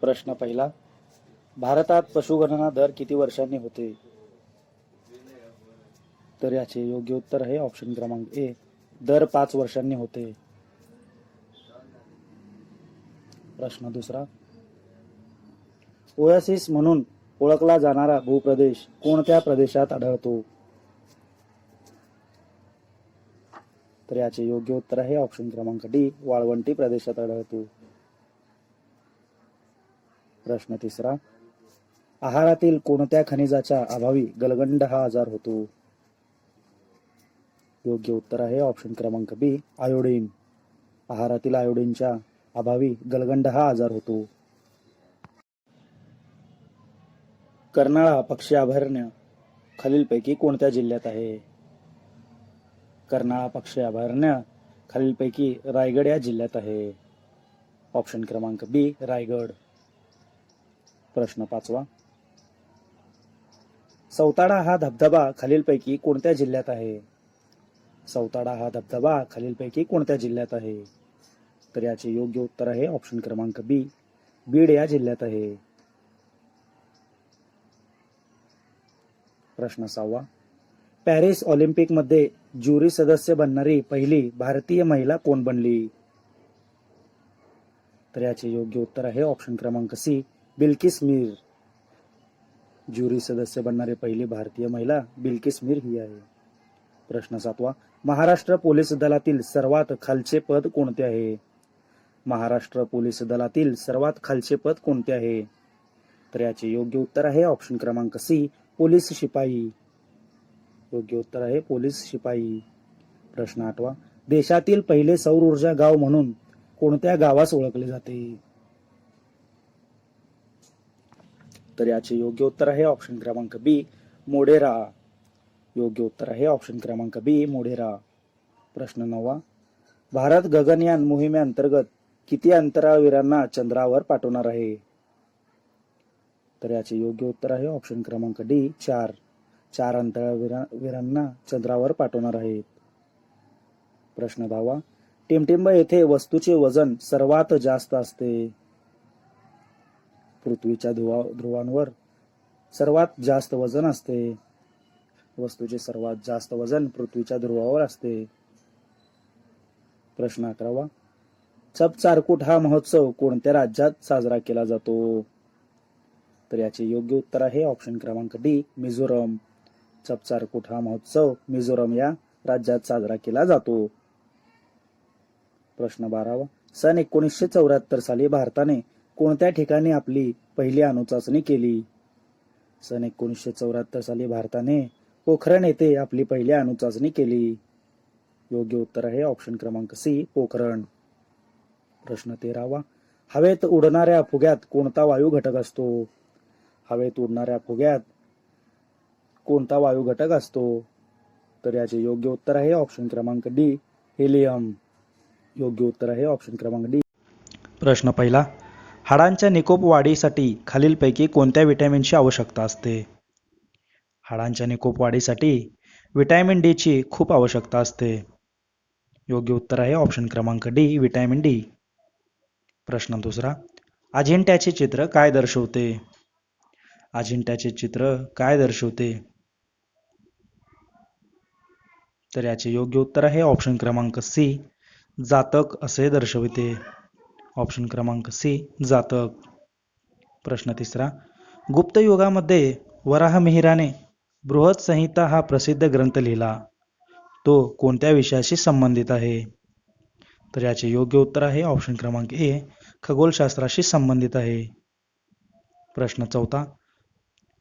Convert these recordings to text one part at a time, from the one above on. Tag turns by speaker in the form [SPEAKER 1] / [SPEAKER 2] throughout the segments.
[SPEAKER 1] प्रश्न पहिला भारतात पशुगणना दर किती वर्षांनी होते? तर याचे योग्य उत्तर आहे ऑप्शन क्रमांक ए दर पाच वर्षांनी होते. प्रश्न दुसरा ओयासिस म्हणून ओळखला जाणारा भूप्रदेश कोणत्या प्रदेशात आढळतो? तर याचे योग्य उत्तर आहे ऑप्शन क्रमांक डी वाळवंटी प्रदेशात आढळतो. प्रश्न तिसरा. आहारातील कोणत्या खनिजाच्या अभावी गलगंड हा आजार होतो? योग्य उत्तर आहे ऑप्शन क्रमांक बी आयोडीन. आहारातील आयोडीनच्या अभावी गलगंड हा आजार होतो. कर्नाळा पक्षी अभयारण्य खालीलपैकी कोणत्या जिल्ह्यात आहे? कर्नाळा पक्षी अभयारण्य खालीलपैकी रायगड या जिल्ह्यात आहे. ऑप्शन क्रमांक बी रायगड. प्रश्न पाचवा. सौताडा हा धबधबा खालीलपैकी कोणत्या जिल्ह्यात आहे? सौताडा हा धबधबा खालीलपैकी कोणत्या जिल्ह्यात आहे? तर याचे योग्य उत्तर आहे ऑप्शन क्रमांक बी. बीड या जिल्ह्यात आहे. प्रश्न सहावा. पॅरिस ऑलिम्पिकमध्ये ज्युरी सदस्य बनणारी पहिली भारतीय महिला कोण बनली? तर याचे योग्य उत्तर आहे ऑप्शन क्रमांक सी. बिल्किस मीर ज्युरी सदस्य बनणारे पहिली भारतीय महिला बिल्किस मीर ही आहे. प्रश्न सातवा महाराष्ट्र पोलीस दलातील सर्वात खालचे पद कोणते आहे? महाराष्ट्र पोलीस दलातील सर्वात खालचे पद कोणते आहे? तर याचे योग्य उत्तर आहे ऑप्शन क्रमांक सी पोलीस शिपाई. योग्य उत्तर आहे पोलीस शिपाई. प्रश्न आठवा देशातील पहिले सौर ऊर्जा गाव म्हणून कोणत्या गावास ओळखले जाते? तर याचे योग्य उत्तर आहे. ऑप्शन क्रमांक बी मोडेरा योग्य उत्तर आहे. ऑप्शन क्रमांक बी मोढेरा. प्रश्न नववा. भारत गगनयान मोहिमेअंतर्गत किती अंतराळवीरांना चंद्रावर पाठवणार आहे? तर याचे योग्य उत्तर आहे. ऑप्शन क्रमांक डी चार. चार अंतराळवीरा वीरांना चंद्रावर पाठवणार आहेत. प्रश्न दहावा. टिमटिंब येथे वस्तूचे वजन सर्वात जास्त असते. पृथ्वीच्या ध्रुवा ध्रुवांवर सर्वात जास्त वजन असते. वस्तूचे सर्वात जास्त वजन पृथ्वीच्या ध्रुवावर असते. प्रश्न अकरावा. चपचारकूट हा महोत्सव कोणत्या राज्यात साजरा केला जातो? तर याचे योग्य उत्तर आहे ऑप्शन क्रमांक डी मिझोरम. चपचारकूट हा महोत्सव मिझोरम या राज्यात साजरा केला जातो. प्रश्न बारावा. सन एकोणीसशे चौऱ्याहत्तर साली भारताने कोणत्या ठिकाणी आपली पहिली अणुचाचणी केली? सन एकोणीसशे चौऱ्याहत्तर साली भारताने पोखरण येथे आपली पहिली अणुचाचणी केली. योग्य उत्तर आहे ऑप्शन क्रमांक सी पोखरण. प्रश्न तेरावा. हवेत उडणाऱ्या फुग्यात कोणता वायू घटक असतो? हवेत उडणाऱ्या फुग्यात कोणता वायू घटक असतो? तर याचे योग्य उत्तर आहे ऑप्शन क्रमांक डी हेलियम. योग्य उत्तर आहे ऑप्शन क्रमांक डी. प्रश्न पहिला. हाडांच्या निकोप वाढीसाठी खालीलपैकी कोणत्या विटॅमिनची आवश्यकता असते? हाडांच्या निकोप वाढीसाठी व्हिटॅमिन डीची खूप आवश्यकता असते. योग्य उत्तर आहे ऑप्शन क्रमांक डी व्हिटॅमिन डी प्रश्न दुसरा अजिंठ्याचे चित्र काय दर्शवते? अजिंठ्याचे चित्र काय दर्शवते? तर याचे योग्य उत्तर आहे ऑप्शन क्रमांक सी जातक असे दर्शविते. ऑप्शन क्रमांक सी जातक. प्रश्न तिसरा गुप्त युगामध्ये वराह मिहिराने बृहत संहिता हा प्रसिद्ध ग्रंथ लिहिला. तो कोणत्या विषयाशी संबंधित आहे? तर याचे योग्य उत्तर आहे ऑप्शन क्रमांक ए खगोलशास्त्राशी संबंधित आहे. प्रश्न चौथा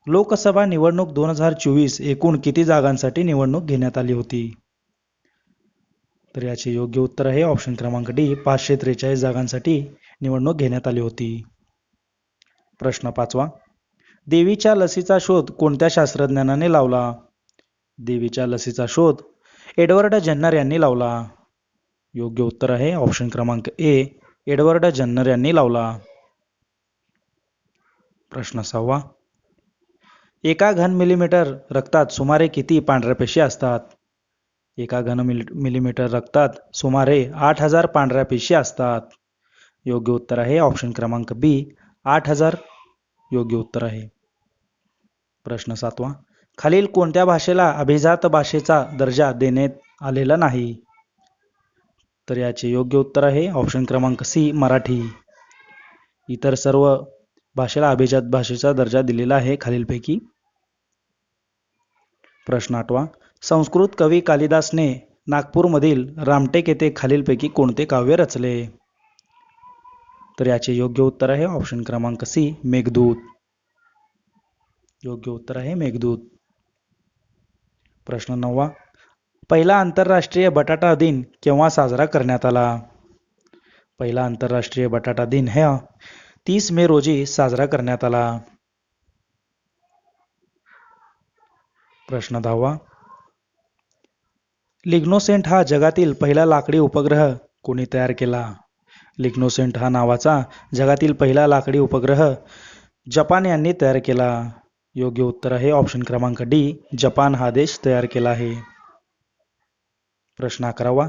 [SPEAKER 1] लोकसभा निवडणूक दोन हजार चोवीस एकूण किती जागांसाठी निवडणूक घेण्यात आली होती? तर याचे योग्य उत्तर आहे ऑप्शन क्रमांक डी पाचशे त्रेचाळीस जागांसाठी निवडणूक घेण्यात आली होती. प्रश्न पाचवा. देवीच्या लसीचा शोध कोणत्या शास्त्रज्ञानाने लावला? देवीच्या लसीचा शोध एडवर्ड जन्नर यांनी लावला. योग्य उत्तर आहे ऑप्शन क्रमांक ए एडवर्ड जन्नर यांनी लावला. प्रश्न सहावा. एका घन मिलीमीटर रक्तात सुमारे किती पांढऱ्या पेशी असतात? एका घन मिलीमीटर रक्तात सुमारे आठ हजार पांढऱ्या पेशी असतात. योग्य उत्तर आहे ऑप्शन क्रमांक बी आठ हजार योग्य उत्तर आहे. प्रश्न सातवा खालील कोणत्या भाषेला अभिजात भाषेचा दर्जा देण्यात आलेला नाही? तर याचे योग्य उत्तर आहे ऑप्शन क्रमांक सी मराठी. इतर सर्व भाषेला अभिजात भाषेचा दर्जा दिलेला आहे खालीलपैकी. प्रश्न आठवा संस्कृत कवी कालिदासने नागपूरमधील रामटेक येथे खालीलपैकी कोणते काव्य रचले? तर याचे योग्य उत्तर आहे ऑप्शन क्रमांक सी मेघदूत. योग्य उत्तर आहे मेघदूत. प्रश्न नववा पहिला आंतरराष्ट्रीय बटाटा दिन केव्हा साजरा करण्यात आला? पहिला आंतरराष्ट्रीय बटाटा दिन हा तीस मे रोजी साजरा करण्यात आला. प्रश्न दहावा लिग्नोसेंट हा जगातील पहिला लाकडी उपग्रह कोणी तयार केला? लिग्नोसेंट हा नावाचा जगातील पहिला लाकडी उपग्रह जपान यांनी तयार केला. योग्य उत्तर आहे ऑप्शन क्रमांक डी जपान हा देश तयार केला आहे. प्रश्न अकरावा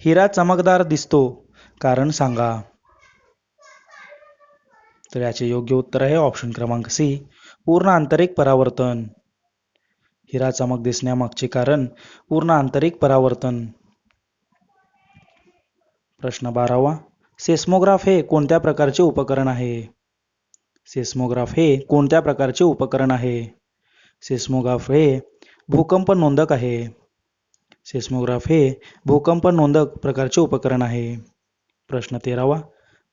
[SPEAKER 1] हिरा चमकदार दिसतो कारण सांगा. तर याचे योग्य उत्तर आहे ऑप्शन क्रमांक सी पूर्ण आंतरिक परावर्तन. हिरा चमक दिसण्यामागचे कारण पूर्ण आंतरिक परावर्तन. प्रश्न बारावा. सेस्मोग्राफ हे कोणत्या प्रकारचे उपकरण आहे? सेस्मोग्राफ हे कोणत्या प्रकारचे उपकरण आहे? सेस्मोग्राफ हे भूकंप नोंदक आहे. सेस्मोग्राफ हे भूकंप नोंदक प्रकारचे उपकरण आहे. प्रश्न तेरावा.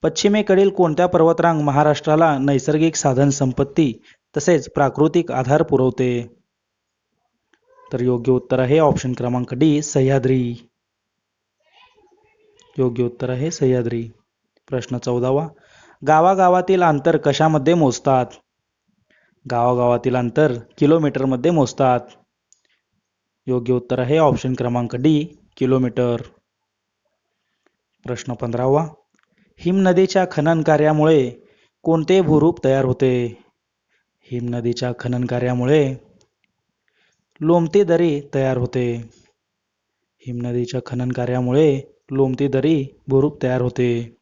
[SPEAKER 1] पश्चिमेकडील कोणत्या पर्वतरांग महाराष्ट्राला नैसर्गिक साधन संपत्ती तसेच प्राकृतिक आधार पुरवते? तर योग्य उत्तर आहे ऑप्शन क्रमांक डी सह्याद्री. योग्य उत्तर आहे सह्याद्री. प्रश्न चौदावा. गावागावातील अंतर कशामध्ये मोजतात? गावागावातील अंतर किलोमीटरमध्ये मोजतात. योग्य उत्तर आहे ऑप्शन क्रमांक डी किलोमीटर. प्रश्न पंधरावा. हिमनदीच्या खनन कार्यामुळे कोणते भूरूप तयार होते? हिमनदीच्या खनन कार्यामुळे लोमती दरी तयार होते. हिमनदीच्या खनन कार्यामुळे लोमती दरी भुरूप तयार होते.